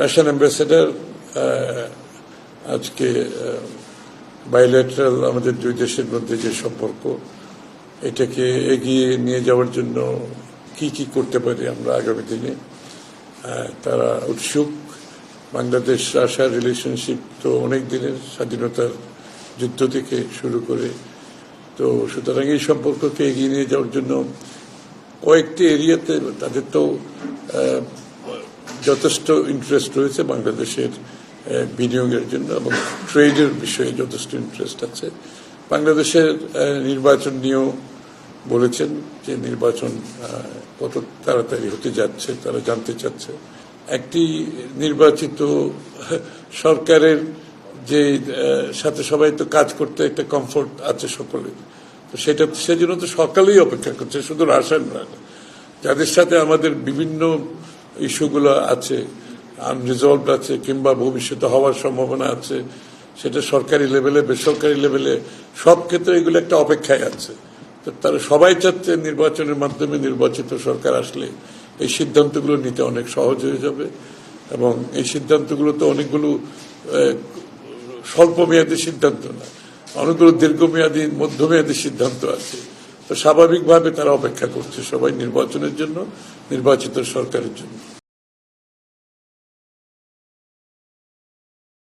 Russian ambassador আজকে bilateral আমাদের দুই দেশের মধ্যে যে সম্পর্ক, এটাকে এগিয়ে নিয়ে যাওয়ার জন্য কি কি করতে পারি আমরা আগামী দিনে তারা উৎসুক। বাংলাদেশ রাশিয়ার রিলেশনশিপ তো অনেক দিনের স্বাধীনতার যুদ্ধ থেকে শুরু করে, তো সুতরাং এই সম্পর্ককে এগিয়ে নিয়ে যাওয়ার জন্য কয়েকটি এরিয়াতে তাদের তো যথেষ্ট ইন্টারেস্ট রয়েছে বাংলাদেশের বিনিয়োগের জন্য এবং ট্রেডের বিষয়ে যথেষ্ট ইন্টারেস্ট আছে। বাংলাদেশের নির্বাচন নিয়েও বলেছেন যে নির্বাচন কত তাড়াতাড়ি হতে যাচ্ছে, তারা জানতে চাচ্ছে। একটি নির্বাচিত সরকারের যে সাথে সবাই তো কাজ করতে একটা কমফোর্ট আছে সকলের। তো সেটা, সেজন্য তো সকালেই অপেক্ষা করছে, শুধু রাসায়ন যাদের সাথে আমাদের বিভিন্ন ইস্যুগুলো আছে আনরিজলভড আছে কিংবা ভবিষ্যতে হওয়ার সম্ভাবনা আছে সেটা সরকারি লেভেলে বেসরকারি লেভেলে সব ক্ষেত্রে এগুলো একটা অপেক্ষায় আছে। তো তারা সবাই চাচ্ছে নির্বাচনের মাধ্যমে নির্বাচিত সরকার আসলে এই সিদ্ধান্তগুলো নিতে অনেক সহজ হয়ে যাবে এবং এই সিদ্ধান্তগুলো তো অনেকগুলো আহ, স্বল্প মেয়াদী সিদ্ধান্ত না অনেকগুলো দীর্ঘমেয়াদী মধ্যমেয়াদী সিদ্ধান্ত আছে। তো স্বাভাবিকভাবে তারা অপেক্ষা করছে সবাই নির্বাচনের জন্য নির্বাচিত সরকারের জন্য।